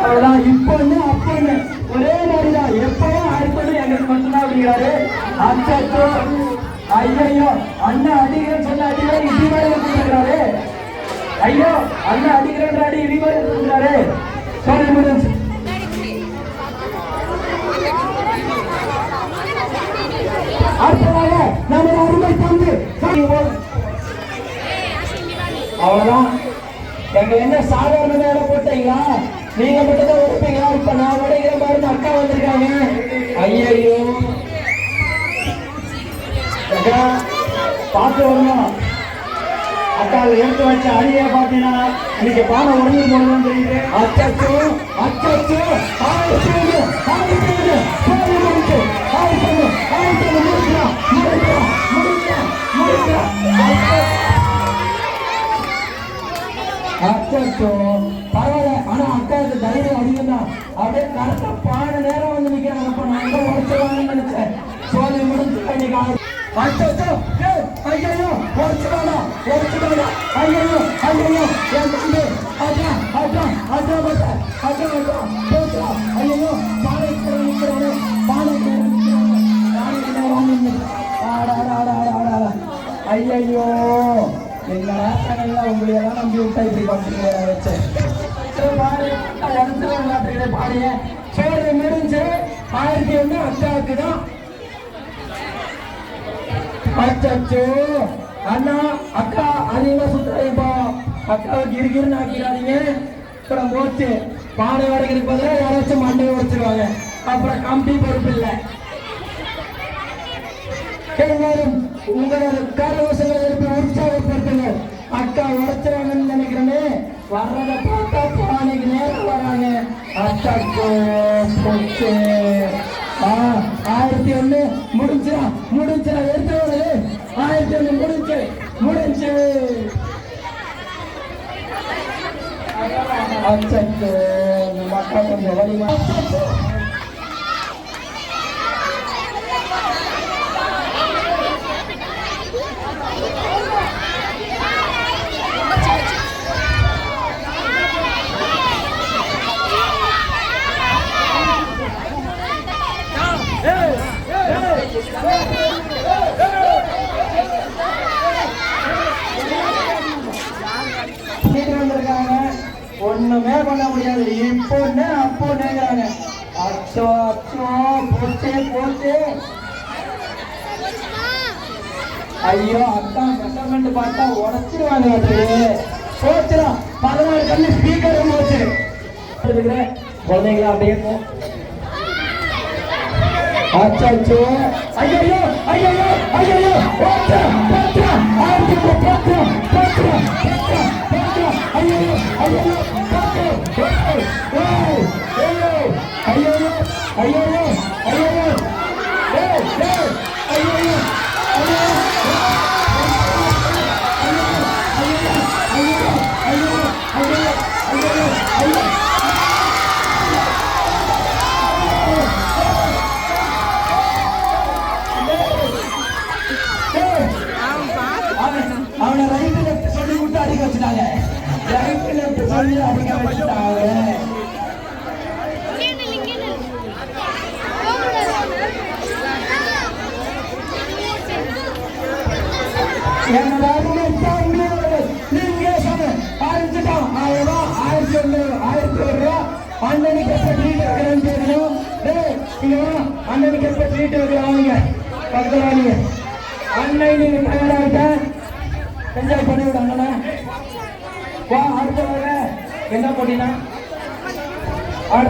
அவ்வளவுதான். இப்போ ஒண்ணு அப்போ ஒண்ணு ஒரே மாதிரி தான் எப்பவும் ஆயிரத்தி எங்களுக்கு மட்டும்தான் அப்படிங்கிறாரு. அச்சோ ஐயோ அண்ணன் அடிக்கிறேன்னு சொன்ன அடிக்கிறேன் இடி மாதிரி இருக்கிறாரு ஐயோ அண்ணன் அடிக்கிறேன்ற அடி இடி மாதிரி இருக்கிறாரு சாரி முடிஞ்சு அடுத்ததாக நமது அருமை தந்து அவ்வளவுதான். எங்க என்ன சாதாரண வேலை போட்டீங்களா? நீங்க மட்டும் தான் உடைப்பீங்களா இப்ப நான் உடைக்கிற மாதிரி அக்கா வந்திருக்காங்க. ஐயோ அக்கா பார்த்து வரணும் அக்கா எடுத்து வச்ச அடியை பார்த்தீங்கன்னா இன்னைக்கு பானை உடஞ்சு போடணும்னு தெரியுது அச்சோ அச்சோ ஆயிரத்தி அச்சோ பரவாயில்ல. ஆனா அக்காவுக்கு தைரியம் அதிகம் தான் அப்படியே கரெக்டா பாடு நேரம் வந்து நிக்கிறாங்க. அப்ப நான் எங்க உடச்சிடலாம்னு நினைச்சேன். சோழி முடிஞ்சு இன்னைக்கு அச்சோ ஐயோ உடச்சிருவானா உடச்சிருவானா ஐயோ ஐயோ என் தம்பி. அதான் அதான் அதான் அதான் அதான் போச்சா? ஐயோ நிக்கிறானே பானை உங்களையெல்லாம் வாங்கி ஆடா ஆடா ஆடா ஆடா ஆடா ஐயையோ எங்க நேரங்கள்ல உங்களை நம்பி விட்டா இப்படி பண்றீங்க வச்சு பாடிய சோழ முடிஞ்சு ஆயிரத்தி ஒண்ணு அக்காவுக்கு தான் அச்சோ அண்ணா அக்கா அதிகமாக சுத்தாதீங்கப்பா அக்காவை கிரிகிருன்னு ஆக்கிறாதீங்க அப்புறம் போச்சு. பானை உடைக்கிறதுக்கு பதிலாக யாராச்சும் மண்டையை உடைச்சிருவாங்க. அப்புறம் கம்பி பொறுப்பு இல்லை. உங்களோட கரவசங்களை எழுப்பி உற்சாகப்படுத்துங்க அக்கா உடைச்சிருவாங்கன்னு நினைக்கிறேனே வர்றத பார்த்தா பானைக்கு நேரம் வராங்க அக்காக்கோ போச்சு ஆ ஆயிரத்தி ஒண்ணு முடிஞ்சிரா முடிஞ்சிரா எடுத்து வருது ஆயிரத்தி ஒண்ணு முடிஞ்சு முடிஞ்சு அச்சோ நம்ம அக்கா கொஞ்சம் வலிமா சீட்டு வந்திருக்காங்க ஒண்ணுமே பண்ண முடியாது. இப்போன்னு ஒண்ணு அச்சோ அச்சோ போச்சே போச்சே. ஐயோ அக்கா கட்டமெண்ட் பார்த்தா உடச்சிருவாங்க அது. போச்சுடா பதினாறு கண்ணு ஸ்பீக்கர் போச்சு. குழந்தைங்களா அப்படியே போ. அச்சோ ஐயோ ஐயோ ஐயோ போச்சா போச்சா ஆயிரத்தி போச்சா போச்சா போச்சா அவனை ரைட்டு சொல்லி விட்டு அடிக்க வச்சுட்டாங்க. அண்ணனுக்கு எப்ப ட்ரீட் வைக்கிறேன்னு தெரியணும் அண்ணனுக்கு எப்ப ட்ரீட் வைக்கலாம் நீங்க அண்ணன் நீங்க தயாரா இருக்க என்ஜாய் பண்ணி விடு வா அடுத்த என்ன போட்டினா அடுத்த